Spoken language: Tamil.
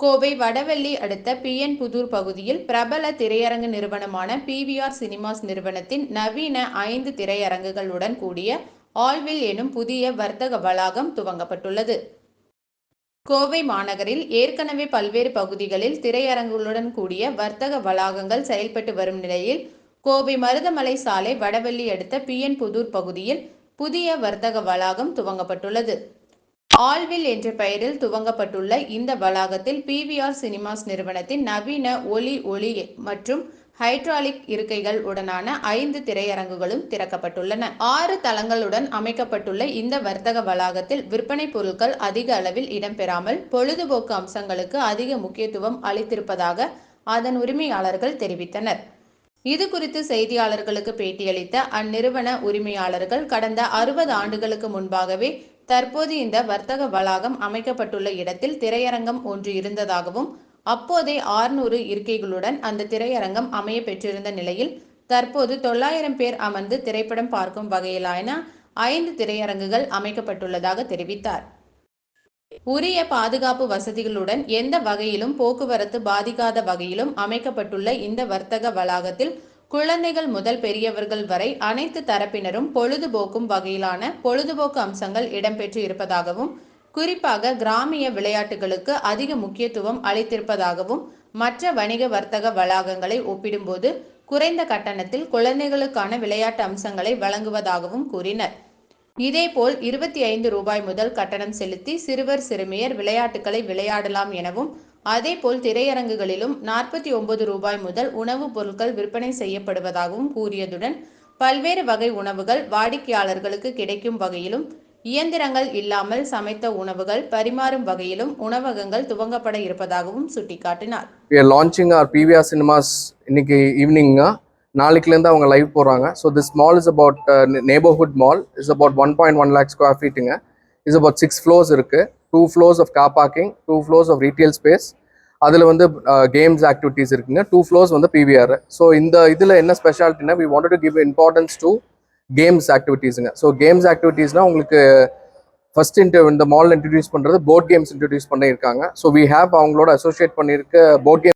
கோவை வடவள்ளி அடுத்த பிஎன் புதூர் பகுதியில் பிரபல திரையரங்கு நிறுவனமான பிவிஆர் சினிமாஸ் நிறுவனத்தின் நவீன ஐந்து திரையரங்குகளுடன் கூடிய ஆல்வில் எனும் புதிய வர்த்தக வளாகம் துவங்கப்பட்டுள்ளது. கோவை மாநகரில் ஏற்கனவே பல்வேறு பகுதிகளில் திரையரங்குகளுடன் கூடிய வர்த்தக வளாகங்கள் செயல்பட்டு வரும் நிலையில் கோவை மருதமலை சாலை வடவள்ளி அடுத்த பிஎன் புதூர் பகுதியில் புதிய வர்த்தக வளாகம் துவங்கப்பட்டுள்ளது. ஆல்வில் என்ற பெயரில் துவங்கப்பட்டுள்ள இந்த வளாகத்தில் பிவிஆர் சினிமாஸ் நிறுவனத்தின் நவீன ஒலி ஒளி மற்றும் ஹைட்ராலிக் இருக்கைகள் உடனான ஐந்து திரையரங்குகளும் திறக்கப்பட்டுள்ளன. ஆறு தளங்களுடன் அமைக்கப்பட்டுள்ள இந்த வர்த்தக வளாகத்தில் விற்பனை பொருட்கள் அதிக அளவில் இடம்பெறாமல் பொழுதுபோக்கு அம்சங்களுக்கு அதிக முக்கியத்துவம் அளித்திருப்பதாக அதன் உரிமையாளர்கள் தெரிவித்தனர். இது குறித்து செய்தியாளர்களுக்கு பேட்டியளித்த அந்நிறுவன உரிமையாளர்கள் கடந்த அறுபது ஆண்டுகளுக்கு முன்பாகவே தற்போது இந்த வர்த்தக வளாகம் அமைக்கப்பட்டுள்ள இடத்தில் திரையரங்கம் ஒன்று இருந்ததாகவும் அப்போதே ஆறுநூறு இருக்கைகளுடன் அந்த திரையரங்கம் அமைய பெற்றிருந்த நிலையில் தற்போது தொள்ளாயிரம் பேர் அமர்ந்து திரைப்படம் பார்க்கும் வகையிலான ஐந்து திரையரங்குகள் அமைக்கப்பட்டுள்ளதாக தெரிவித்தார். உரிய பாதுகாப்பு வசதிகளுடன் எந்த வகையிலும் போக்குவரத்து பாதிக்காத வகையிலும் அமைக்கப்பட்டுள்ள இந்த வர்த்தக வளாகத்தில் குழந்தைகள் முதல் பெரியவர்கள் வரை அனைத்து தரப்பினரும் பொழுதுபோக்கும் வகையிலான பொழுதுபோக்கு அம்சங்கள் இடம்பெற்று இருப்பதாகவும் குறிப்பாக கிராமிய விளையாட்டுகளுக்கு அதிக முக்கியத்துவம் அளித்திருப்பதாகவும் மற்ற வணிக வர்த்தக வளாகங்களை ஒப்பிடும்போது குறைந்த கட்டணத்தில் குழந்தைகளுக்கான விளையாட்டு அம்சங்களை வழங்குவதாகவும் கூறினர். இதேபோல் இருபத்தி ஐந்து ரூபாய் முதல் கட்டணம் செலுத்தி சிறுவர் சிறுமியர் விளையாட்டுகளை விளையாடலாம் எனவும் அதேபோல் திரையரங்குகளிலும் நாற்பத்தி ஒன்பது ரூபாய் முதல் உணவுப் பொருட்கள் விற்பனை செய்யப்படுவதாகவும் கூறியதுடன் பல்வேறு வகை உணவுகள் வாடிக்கையாளர்களுக்கு கிடைக்கும் வகையிலும் இயந்திரங்கள் இல்லாமல் சமைத்த உணவுகள் பரிமாறும் வகையிலும் உணவகங்கள் துவங்கப்பட இருப்பதாகவும் சுட்டிக்காட்டினார். We ஆர் பிவிஆர் சினிமாஸ் இன்னைக்கு ஈவினிங்க நாளைக்குலேருந்து அவங்க லைவ் போகிறாங்க so this mall is about neighbourhood mall is about one point one lakh square ஃபீட்டுங்க is about six floors இருக்குது two floors of car parking two floors of retail space அதில் வந்து கேம்ஸ் ஆக்டிவிட்டீஸ் இருக்குங்க. டூ ஃப்ளோர்ஸ் வந்து பிவிஆர் ஸோ இந்த இதில் என்ன ஸ்பெஷாலிட்டினா we want to give importance to games ஆக்டிவிட்டீஸுங்க so games ஆக்டிவிட்டீஸ்னால் உங்களுக்கு ஃபர்ஸ்ட் இன்டர் இந்த மால் இன்ட்ரடியூஸ் பண்ணுறது போர்ட் கேம்ஸ் இன்ட்ரடியூஸ் பண்ணியிருக்காங்க. ஸோ வி ஹேவ் அவங்களோட அசோசியேட் பண்ணியிருக்க போர்ட் கேம்